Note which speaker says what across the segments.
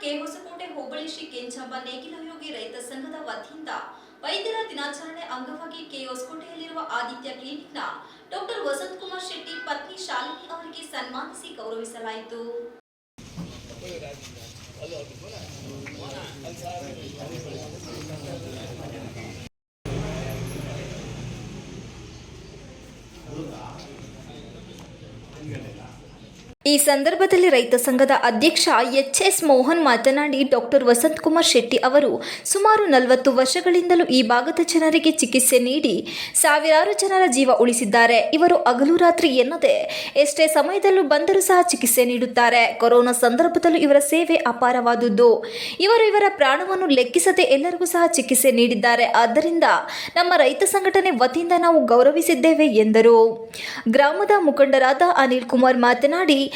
Speaker 1: ಪಟ್ಟಣಕ್ಕೆ ಹೊಸಕೋಟೆ ಹೋಬಳಿ ಶ್ರೀ ಕೆಂಚಮ್ಮ ನೇಗಿಲಯೋಗಿ ರೈತ ಸಂಘದ ವತಿಯಿಂದ ವೈದ್ಯರ ದಿನಾಚರಣೆ ಅಂಗವಾಗಿ ಕೆ ಹೊಸಕೋಟೆಯಲ್ಲಿರುವ ಆದಿತ್ಯ ಕ್ಲಿನಿಕ್ನ ಡಾಕ್ಟರ್ ವಸಂತ್ ಕುಮಾರ್ ಶೆಟ್ಟಿ ಪತ್ನಿ ಶಾಲಿನಿ ಅವರಿಗೆ ಸನ್ಮಾನಿಸಿ ಗೌರವಿಸಲಾಯಿತು. ಈ ಸಂದರ್ಭದಲ್ಲಿ ರೈತ ಸಂಘದ ಅಧ್ಯಕ್ಷ ಎಚ್ ಎಸ್ ಮೋಹನ್ ಮಾತನಾಡಿ ಡಾಕ್ಟರ್ ವಸಂತ್ ಕುಮಾರ್ ಶೆಟ್ಟಿ ಅವರು ಸುಮಾರು ನಲವತ್ತು ವರ್ಷಗಳಿಂದಲೂ ಈ ಭಾಗದ ಜನರಿಗೆ ಚಿಕಿತ್ಸೆ ನೀಡಿ ಸಾವಿರಾರು ಜನರ ಜೀವ ಉಳಿಸಿದ್ದಾರೆ. ಇವರು ಹಗಲು ರಾತ್ರಿ ಎನ್ನದೆ ಎಷ್ಟೇ ಸಮಯದಲ್ಲೂ ಬಂದರೂ ಸಹ ಚಿಕಿತ್ಸೆ ನೀಡುತ್ತಾರೆ. ಕೊರೋನಾ ಸಂದರ್ಭದಲ್ಲೂ ಇವರ ಸೇವೆ ಅಪಾರವಾದುದು ಇವರು ಇವರ ಪ್ರಾಣವನ್ನು ಲೆಕ್ಕಿಸದೆ ಎಲ್ಲರಿಗೂ ಸಹ ಚಿಕಿತ್ಸೆ ನೀಡಿದ್ದಾರೆ. ಆದ್ದರಿಂದ ನಮ್ಮ ರೈತ ಸಂಘಟನೆ ವತಿಯಿಂದ ನಾವು ಗೌರವಿಸಿದ್ದೇವೆ ಎಂದರು. ಗ್ರಾಮದ ಮುಖಂಡರಾದ ಅನಿಲ್ ಕುಮಾರ್ ಮಾತನಾಡಿ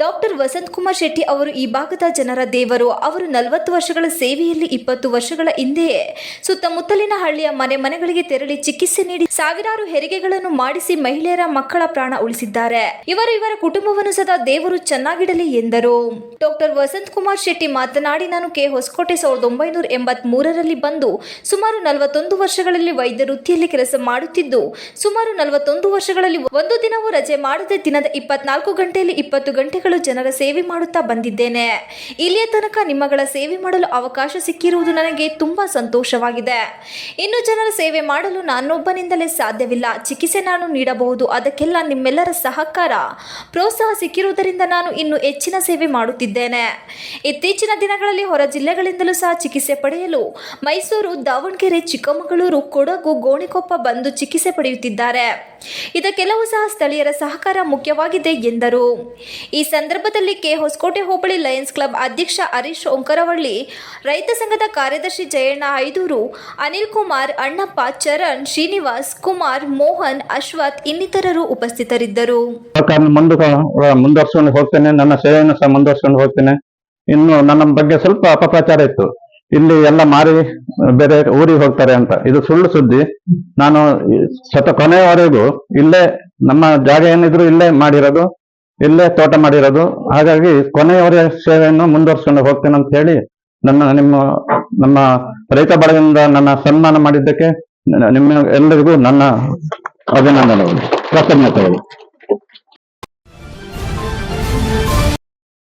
Speaker 1: ಡಾಕ್ಟರ್ ವಸಂತ್ ಕುಮಾರ್ ಶೆಟ್ಟಿ ಅವರು ಈ ಭಾಗದ ಜನರ ದೇವರು. ಅವರು ನಲವತ್ತು ವರ್ಷಗಳ ಸೇವೆಯಲ್ಲಿ ಇಪ್ಪತ್ತು ವರ್ಷಗಳ ಹಿಂದೆಯೇ ಸುತ್ತಮುತ್ತಲಿನ ಹಳ್ಳಿಯ ಮನೆ ಮನೆಗಳಿಗೆ ತೆರಳಿ ಚಿಕಿತ್ಸೆ ನೀಡಿ ಸಾವಿರಾರು ಹೆರಿಗೆಗಳನ್ನು ಮಾಡಿಸಿ ಮಹಿಳೆಯರ ಮಕ್ಕಳ ಪ್ರಾಣ ಉಳಿಸಿದ್ದಾರೆ. ಇವರು ಇವರ ಕುಟುಂಬವನ್ನು ಸದಾ ದೇವರು ಚೆನ್ನಾಗಿಡಲಿ ಎಂದರು. ಡಾಕ್ಟರ್ ವಸಂತ್ ಕುಮಾರ್ ಶೆಟ್ಟಿ ಮಾತನಾಡಿ, ನಾನು ಕೆ. ಹೊಸಕೋಟೆ ಸಾವಿರದ ಒಂಬೈನೂರ ಎಂಬತ್ ಮೂರರಲ್ಲಿ ಬಂದು ಸುಮಾರು ನಲವತ್ತೊಂದು ವರ್ಷಗಳಲ್ಲಿ ವೈದ್ಯ ವೃತ್ತಿಯಲ್ಲಿ ಕೆಲಸ ಮಾಡುತ್ತಿದ್ದು, ಸುಮಾರು ನಲವತ್ತೊಂದು ವರ್ಷಗಳಲ್ಲಿ ಒಂದು ದಿನವೂ ರಜೆ ಮಾಡದೆ ದಿನದ ಇಪ್ಪತ್ನಾಲ್ಕು ಗಂಟೆಯಲ್ಲಿ ಇಪ್ಪತ್ತು ಗಂಟೆಗಳು ಜನರ ಸೇವೆ ಮಾಡುತ್ತಾ ಬಂದಿದ್ದೇನೆ. ಇಲ್ಲಿಯ ತನಕ ನಿಮ್ಮಗಳ ಸೇವೆ ಮಾಡಲು ಅವಕಾಶ ಸಿಕ್ಕಿರುವುದು ನನಗೆ ತುಂಬಾ ಸಂತೋಷವಾಗಿದೆ. ಇನ್ನು ಜನರ ಸೇವೆ ಮಾಡಲು ನಾನೊಬ್ಬನಿಂದಲೇ ಸಾಧ್ಯವಿಲ್ಲ. ಚಿಕಿತ್ಸೆ ನಾನು ನೀಡಬಹುದು. ಅದಕ್ಕೆಲ್ಲ ನಿಮ್ಮೆಲ್ಲರ ಸಹಕಾರ. ಪ್ರೋತ್ಸಾಹ ಸಿಕ್ಕಿರುವುದರಿಂದ ನಾನು ಇನ್ನು ಹೆಚ್ಚಿನ ಸೇವೆ ಮಾಡುತ್ತಿದ್ದೇನೆ. ಇತ್ತೀಚಿನ ದಿನಗಳಲ್ಲಿ ಹೊರ ಜಿಲ್ಲೆಗಳಿಂದಲೂ ಸಹ ಚಿಕಿತ್ಸೆ ಪಡೆಯಲು ಮೈಸೂರು, ದಾವಣಗೆರೆ, ಚಿಕ್ಕಮಗಳೂರು, ಕೊಡಗು, ಗೋಣಿಕೊಪ್ಪ ಬಂದು ಚಿಕಿತ್ಸೆ ಪಡೆಯುತ್ತಿದ್ದಾರೆ. ಇದಕ್ಕೆಲ್ಲವೂ ಸಹ ಸ್ಥಳೀಯರ ಸಹಕಾರ ಮುಖ್ಯವಾಗಿದೆ ಎಂದರು. ಈ ಸಂದರ್ಭದಲ್ಲಿ ಕೆ ಹೊಸಕೋಟೆ ಹೋಬಳಿ ಲಯನ್ಸ್ ಕ್ಲಬ್ ಅಧ್ಯಕ್ಷ ಹರೀಶ್ ಓಂಕರವಳ್ಳಿ ರೈತ ಸಂಘದ ಕಾರ್ಯದರ್ಶಿ ಜಯಣ್ಣ ಐದೂರು, ಅನಿಲ್ ಕುಮಾರ್ ಅಣ್ಣಪ್ಪ, ಚರಣ್, ಶ್ರೀನಿವಾಸ್ ಕುಮಾರ್, ಮೋಹನ್, ಅಶ್ವಥ್ ಇನ್ನಿತರರು ಉಪಸ್ಥಿತರಿದ್ದರು.
Speaker 2: ಮುಂದುವರ್ಸ್ಕೊಂಡು ಹೋಗ್ತೇನೆ. ನನ್ನ ಸೇವೆಯನ್ನು ಸಹ ಮುಂದುವರ್ಸ್ಕೊಂಡು ಹೋಗ್ತೇನೆ. ಇನ್ನು ನನ್ನ ಬಗ್ಗೆ ಸ್ವಲ್ಪ ಅಪಪ್ರಚಾರ ಇತ್ತು. ಇಲ್ಲಿ ಎಲ್ಲ ಮಾರಿ, ಬೇರೆ ಊರಿಗೆ ಹೋಗ್ತಾರೆ ಅಂತ. ಇದು ಸುಳ್ಳು ಸುದ್ದಿ. ನಾನು ಶತ ಕೊನೆಯವರೆಗೂ ಇಲ್ಲೇ ನಮ್ಮ ಜಾಗ ಏನಿದ್ರು ಇಲ್ಲೇ ಮಾಡಿರೋದು. ಇಲ್ಲೇ ತೋಟ ಮಾಡಿರೋದು. ಹಾಗಾಗಿ ಕೊನೆಯವರ ಸೇವೆಯನ್ನು ಮುಂದುವರ್ಸ್ಕೊಂಡು ಹೋಗ್ತೇನೆ ಅಂತ ಹೇಳಿ ನನ್ನ ನಿಮ್ಮ, ನಮ್ಮ ರೈತ ಬಳಗದಿಂದ ನನ್ನ ಸನ್ಮಾನ ಮಾಡಿದ್ದಕ್ಕೆ ನಿಮ್ಮ ಎಲ್ಲರಿಗೂ ನನ್ನ ಅಭಿನಂದನೆಗಳು. ಕೃತಜ್ಞತೆಗಳು.